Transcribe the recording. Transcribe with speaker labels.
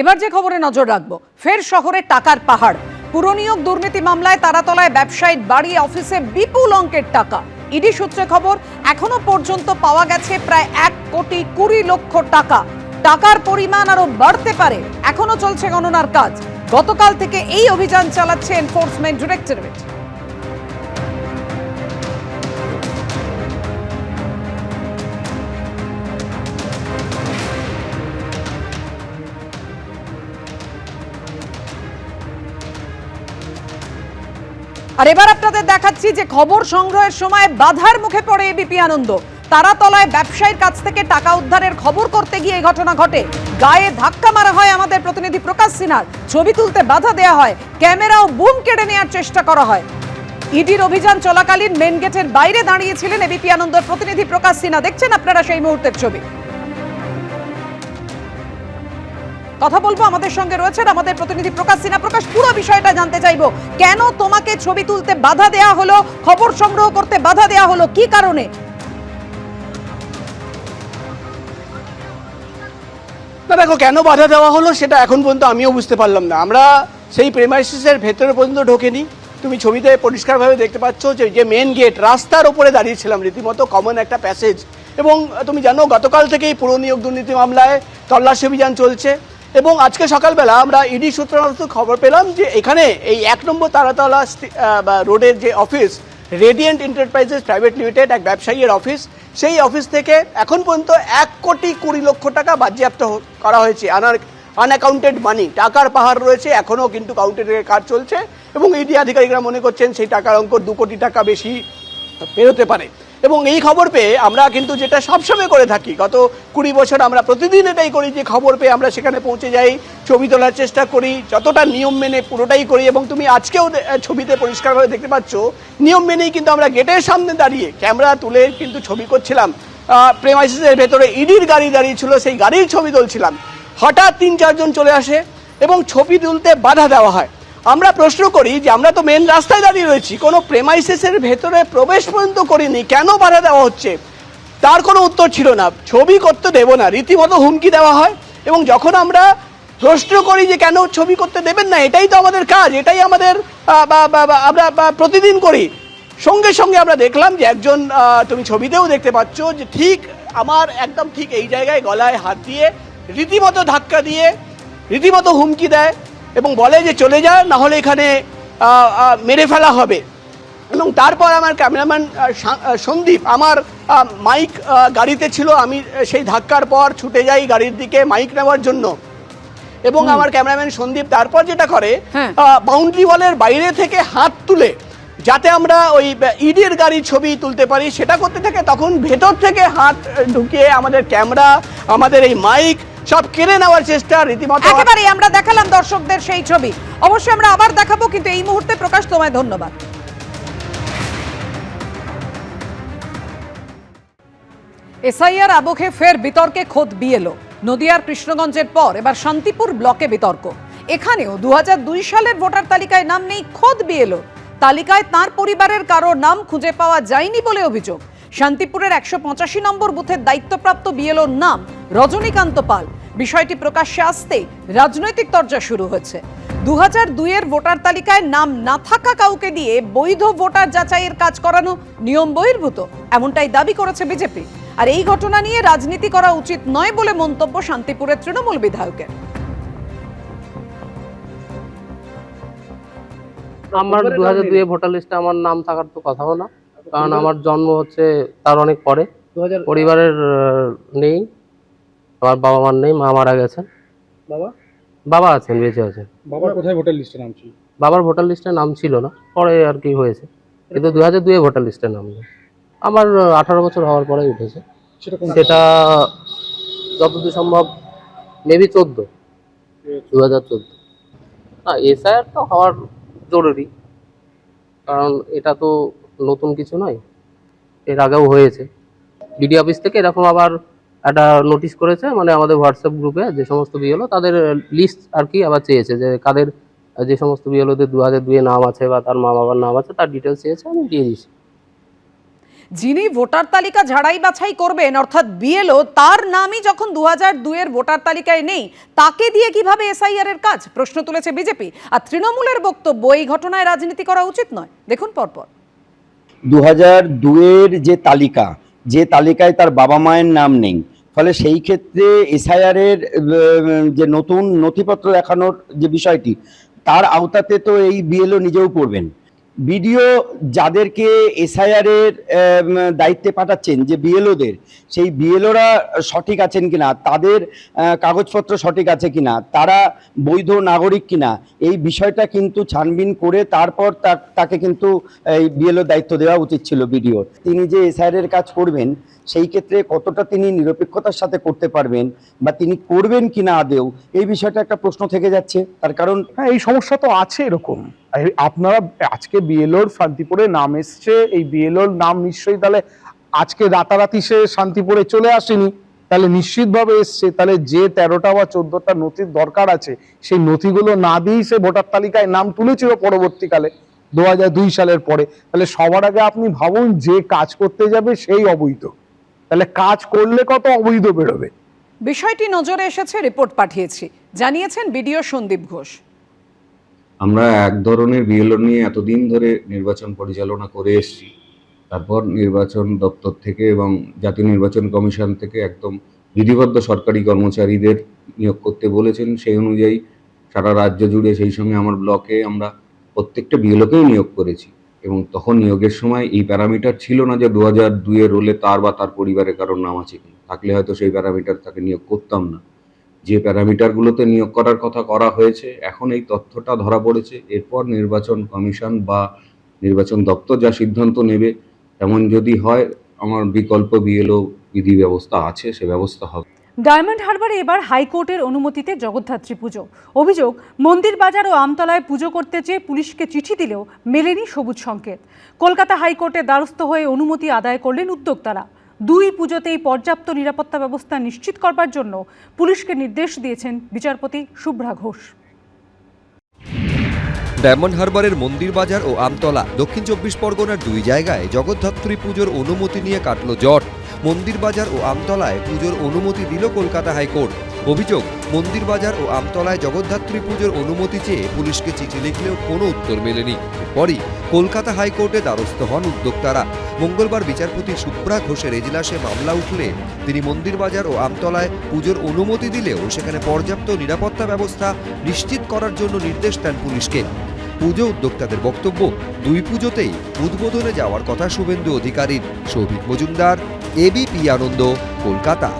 Speaker 1: এবার যে খবরে নজর রাখব, ফের শহরে টাকার পাহাড়। পুরনিয়োগ দুর্নীতি মামলায় তারাতলায় ব্যবসায়ীর বাড়ি অফিসে বিপুল অঙ্কের টাকা। ইডি সূত্রে খবর, এখনও পর্যন্ত পাওয়া গেছে প্রায় এক কোটি কুড়ি লক্ষ টাকা। টাকার পরিমাণ আরও বাড়তে পারে, এখনও চলছে গণনার কাজ। গতকাল থেকে এই অভিযান চালাচ্ছে এনফোর্সমেন্ট ডিরেক্টরেট আর এবার আপনাদের দেখাচ্ছি যে খবর সংগ্রহের সময় বাধার মুখে পড়ে এবিপি আনন্দ। তারাতলায় ব্যবসায়ীর কাছ থেকে টাকা উদ্ধারের খবর করতে গিয়ে এই ঘটনা ঘটে। গায়ে ধাক্কা মারা হয় আমাদের প্রতিনিধি প্রকাশ সিনহার। ছবি তুলতে বাধা দেওয়া হয়। ক্যামেরাও বুম কেড়ে নেওয়ার চেষ্টা করা হয়। ইডির অভিযান চলাকালীন মেন গেটের বাইরে দাঁড়িয়েছিলেন এবিপি আনন্দের প্রতিনিধি প্রকাশ সিনহা। দেখছেন আপনারা সেই মুহূর্তের ছবি। কথা বলব আমাদের সঙ্গে রয়েছেন আমাদের প্রতিনিধি প্রকাশ সিনহা। প্রকাশ, পুরো বিষয়টা জানতে চাইব। কেন তোমাকে ছবি তুলতে বাধা দেয়া হলো, খবর সংগ্রহ করতে বাধা দেয়া হলো, কি কারণে?
Speaker 2: না, দেখো, কেন বাধা দেওয়া হলো সেটা এখন পর্যন্ত আমিও বুঝতে পারলাম না। আমরা সেই প্রেমাইসিসের ভেতরে পর্যন্ত ঢোকেনি। তুমি ছবিতে পরিষ্কারভাবে দেখতে পাচ্ছ যে যে মেন গেট রাস্তার ওপরে দাঁড়িয়েছিলাম রীতিমতো কমন একটা প্যাসেজ এবং তুমি জানো, গতকাল থেকেই পুরো নিয়োগ দুর্নীতি মামলায় তল্লাশি অভিযান চলছে। এবং আজকে সকালবেলা আমরা ইডি সূত্র খবর পেলাম যে এখানে এই এক নম্বর তারাতলা রোডের যে office Radiant Enterprises Private Limited এক ব্যবসায়ীর অফিস, সেই অফিস থেকে এখন পর্যন্ত এক কোটি কুড়ি লক্ষ টাকা বাজেয়াপ্ত করা হয়েছে আনার আনঅ্যাকাউন্টেড মানি টাকার পাহাড় রয়েছে, এখনও কিন্তু কাউন্টেডের কাজ চলছে এবং ইডি আধিকারিকরা মনে করছেন সেই টাকার অঙ্ক দু কোটি টাকা বেশি পেরোতে পারে। এবং এই খবর পেয়ে আমরা কিন্তু যেটা সবসময় করে থাকি, গত কুড়ি বছর আমরা প্রতিদিন এটাই করি যে খবর পেয়ে আমরা সেখানে পৌঁছে যাই, ছবি তোলার চেষ্টা করি, যতটা নিয়ম মেনে পুরোটাই করি এবং তুমি আজকেও ছবিতে পরিষ্কারভাবে দেখতে পাচ্ছ, নিয়ম মেনেই কিন্তু আমরা গেটের সামনে দাঁড়িয়ে ক্যামেরা তুলে কিন্তু ছবি করছিলাম। প্রেমাইসিসের ভেতরে ইডির গাড়ি দাঁড়িয়ে ছিল সেই গাড়ির ছবি তুলছিলাম। হঠাৎ তিন চারজন চলে আসে এবং ছবি তুলতে বাধা দেওয়া হয়। আমরা প্রশ্ন করি যে আমরা তো মেন রাস্তায় দাঁড়িয়ে রয়েছি, কোনো প্রেমাইসিসের ভেতরে প্রবেশ পর্যন্ত করিনি, কেন বাধা দেওয়া হচ্ছে? তার কোনো উত্তর ছিল না। ছবি করতে দেব না, রীতিমতো হুমকি দেওয়া হয় এবং যখন আমরা প্রশ্ন করি যে কেন ছবি করতে দেবেন না, এটাই তো আমাদের কাজ, এটাই আমাদের আমরা প্রতিদিন করি। সঙ্গে সঙ্গে আমরা দেখলাম যে একজন তুমি ছবিতেও দেখতে পাচ্ছ যে ঠিক আমার একদম ঠিক এই জায়গায় গলায় হাত দিয়ে রীতিমতো ধাক্কা দিয়ে, রীতিমতো হুমকি দেয়। এবং বলে যে চলে যা না হলে এখানে মেরে ফেলা হবে। এবং তারপর আমার ক্যামেরাম্যান সন্দীপ আমার মাইক গাড়িতে ছিল আমি সেই ধাক্কার পর ছুটে যাই গাড়ির দিকে মাইক নেওয়ার জন্য। এবং আমার ক্যামেরাম্যান সন্দীপ তারপর যেটা করে
Speaker 1: হ্যাঁ।
Speaker 2: বাউন্ডারি ওয়ালের বাইরে থেকে হাত তুলে যাতে আমরা ওই ইডির গাড়ির ছবি তুলতে পারি সেটা করতে থাকে। তখন ভেতর থেকে হাত ঢুকিয়ে আমাদের ক্যামেরা আমাদের এই মাইক সব কেড়ে নেওয়ার চেষ্টা রীতিমতো।
Speaker 1: একেবারেই আমরা দেখালাম দর্শকদের সেই ছবি। অবশ্যই আমরা আবার দেখাবো, কিন্তু এই মুহূর্তে প্রকাশ তোমায় ধন্যবাদ। এসআইআর আবহে ফের বিতর্কে খোদ বিএলও। নদিয়ার কৃষ্ণগঞ্জের পর এবার শান্তিপুর ব্লকে বিতর্ক। এখানেও দু হাজার দুই সালের ভোটার তালিকায় নাম নেই খোদ বিএলও। তালিকায় তার পরিবারের কারও নাম খুঁজে পাওয়া যায়নি বলে অভিযোগ। শান্তিপুরের একশো পঁচাশি নম্বর বুথের দায়িত্বপ্রাপ্ত বিএলওর নাম রজনীকান্ত পাল। বিষয়টি প্রকাশ্যে আসতেই রাজনৈতিক তর্জা শুরু হয়েছে। দু হাজার দুইয়ের ভোটার তালিকায় নাম না থাকা কাউকে দিয়ে বৈধ ভোটার যাচাইয়ের কাজ করানো নিয়ম বহির্ভূত এমনটাই দাবি করেছে বিজেপি। আর এই ঘটনা নিয়ে রাজনীতি করা উচিত নয় বলে মন্তব্য শান্তিপুরের তৃণমূল বিধায়কের।
Speaker 3: আমার দু হাজার দুয়ে ভোটার লিস্টে আমার নাম থাকার তো কথাও না। কারণ আমার জন্ম হচ্ছে তার অনেক পরে। পরিবারের নেই। আমার বাবা মার নেই মা মারা গেছেন
Speaker 4: বাবা?
Speaker 3: বাবা আছেন বেঁচে আছেন।
Speaker 4: বাবার কোথায় ভোটার লিস্টে নাম ছিল?
Speaker 3: বাবার ভোটার লিস্টে নাম ছিল না পরে আর কি হয়েছে। কিন্তু দু হাজার দুয়ে ভোটার লিস্টে নাম নেই। আমার আঠারো বছর হওয়ার পরে উঠেছে।
Speaker 4: সেটা
Speaker 3: যতদূর সম্ভব মেবি চোদ্দ। দু হাজার চোদ্দ। না এসআইআর তো হওয়ার জরুরি। কারণ এটা তো নতুন কিছু নয়। এর আগেও হয়েছে। বিডি অফিস থেকে এরকম আবার একটা নোটিশ করেছে মানে আমাদের হোয়াটসঅ্যাপ গ্রুপে যে সমস্ত বিএলও তাদের লিস্ট আর কি আবার চেয়েছে যে কাদের যে সমস্ত বিএলওদের দু হাজার দুয়ে নাম আছে বা তার মা বাবার নাম আছে তার ডিটেলস চেয়েছে আমি দিয়ে দিয়েছি।
Speaker 1: যিনি ভোটার তালিকা ঝাড়াই বাছাই করবেন অর্থাৎ বিএলও তার নামই যখন দু হাজার দুয়ের ভোটার তালিকায় নেই তাকে দিয়ে কীভাবে এসআইআর এর কাজ? প্রশ্ন তুলেছে বিজেপি আর তৃণমূলের বক্তব্য এই ঘটনায় রাজনীতি করা উচিত নয়। দেখুন পরপর।
Speaker 5: দু হাজার দুয়ের যে তালিকা যে তালিকায় তার বাবা মায়ের নাম নেই ফলে সেই ক্ষেত্রে এসআইআরের যে নতুন নথিপত্র দেখানোর যে বিষয়টি, তার আওতাতে তো এই বিএলও নিজেও পড়বেন। বিডিও যাদেরকে এসআইআর এর দায়িত্বে পাঠাচ্ছেন, যে বিএলওদের সেই বিএলওরা সঠিক আছেন কিনা, তাদের কাগজপত্র সঠিক আছে কিনা, তারা বৈধ নাগরিক কিনা, এই বিষয়টা কিন্তু ছানবিন করে তারপর তাকে কিন্তু এই বিএলও দায়িত্ব দেওয়া উচিত ছিল বিডিওর তিনি যে এসআইআর এর কাজ করবেন, সেই ক্ষেত্রে কতটা তিনি নিরপেক্ষতার সাথে করতে পারবেন বা তিনি করবেন কিনা আদেও, এই বিষয়টা একটা প্রশ্ন থেকে যাচ্ছে। তার কারণ
Speaker 6: হ্যাঁ এই সমস্যা তো আছে এরকম। আপনারা আজকে বিএলওর শান্তিপুরে নাম এসছে, এই বিএলওর নাম নিশ্চয়ই তাহলে আজকে রাতারাতি সে শান্তিপুরে চলে আসেনি, তাহলে নিশ্চিতভাবে এসছে, তাহলে যে তেরোটা বা চোদ্দটা নথির দরকার আছে, সেই নথিগুলো না দিয়েই সে ভোটার তালিকায় নাম তুলেছিল পরবর্তীকালে, দু দুই সালের পরে। তাহলে সবার আগে আপনি ভাবুন যে কাজ করতে যাবে সেই অবৈধ। তাহলে কাজ করলে কত অবৈধ বেরোবে?
Speaker 1: বিষয়টি নজরে এসেছে, রিপোর্ট পাঠিয়েছি। জানিয়েছেন বিডিও সন্দীপ ঘোষ।
Speaker 7: আমরা এক ধরনের বিএলও নিয়ে এতদিন ধরে নির্বাচন পরিচালনা করে এসেছি। তারপর নির্বাচন দপ্তর থেকে এবং জাতীয় নির্বাচন কমিশন থেকে একদম বিধিবদ্ধ সরকারি কর্মচারীদের নিয়োগ করতে বলেছেন সেই অনুযায়ী সারা রাজ্য জুড়ে সেই সঙ্গে আমার ব্লকে আমরা প্রত্যেকটা বিএলওকেই নিয়োগ করেছি এবং তখন নিয়োগের সময় এই প্যারামিটার ছিল না যে দু হাজার দুইয়ের রোলে তার বা তার পরিবারের কারোর নাম আছে কিনা। থাকলে হয়তো সেই প্যারামিটার তাকে নিয়োগ করতাম না। যে প্যারামিটারগুলোতে নিয়োগ করার কথা করা হয়েছে, এখন এই তথ্যটা ধরা পড়েছে। এরপর নির্বাচন কমিশন বা নির্বাচন দপ্তর যা সিদ্ধান্ত নেবে তেমন যদি হয়, আমার বিকল্প বিএলও বিধি ব্যবস্থা আছে, সে ব্যবস্থা হবে।
Speaker 8: ডায়মন্ড হারবারে এবার হাইকোর্টের অনুমতিতে জগদ্ধাত্রী পুজো। অভিযোগ, মন্দির বাজার ও আমতলায় পুজো করতে চেয়ে পুলিশকে চিঠি দিলেও মেলেনি সবুজ সংকেত। কলকাতা হাইকোর্টের দ্বারস্থ হয়ে অনুমতি আদায় করলেন উদ্যোক্তারা। দুই পুজোতেই পর্যাপ্ত নিরাপত্তা ব্যবস্থা নিশ্চিত করবার জন্য পুলিশকে নির্দেশ দিয়েছেন বিচারপতি শুভ্রা ঘোষ।
Speaker 9: ডায়মন্ড হারবারের মন্দির বাজার ও আমতলা, দক্ষিণ চব্বিশ পরগনার দুই জায়গায় জগদ্ধাত্রী পুজোর অনুমতি নিয়ে কাটল জট। মন্দির বাজার ও আমতলায় পুজোর অনুমতি দিল কলকাতা হাইকোর্ট। অভিযোগ মন্দির বাজার ও আমতলায় জগদ্ধাত্রী পুজোর অনুমতি চেয়ে পুলিশকে চিঠি লিখলেও কোনো উত্তর মেলেনি। এরপরই কলকাতা হাইকোর্টে দ্বারস্থ হন উদ্যোক্তারা। মঙ্গলবার বিচারপতি সুপ্রা ঘোষের এজলাসে মামলা উঠলে তিনি মন্দির বাজার ও আমতলায় পুজোর অনুমতি দিলেও সেখানে পর্যাপ্ত নিরাপত্তা ব্যবস্থা নিশ্চিত করার জন্য নির্দেশ দেন পুলিশকে। পুজো উদ্যোক্তাদের বক্তব্য, দুই পুজোতেই উদ্বোধনে যাওয়ার কথা শুভেন্দু অধিকারীর। সৌভিক মজুমদার এবিপি আনন্দ, কলকাতা।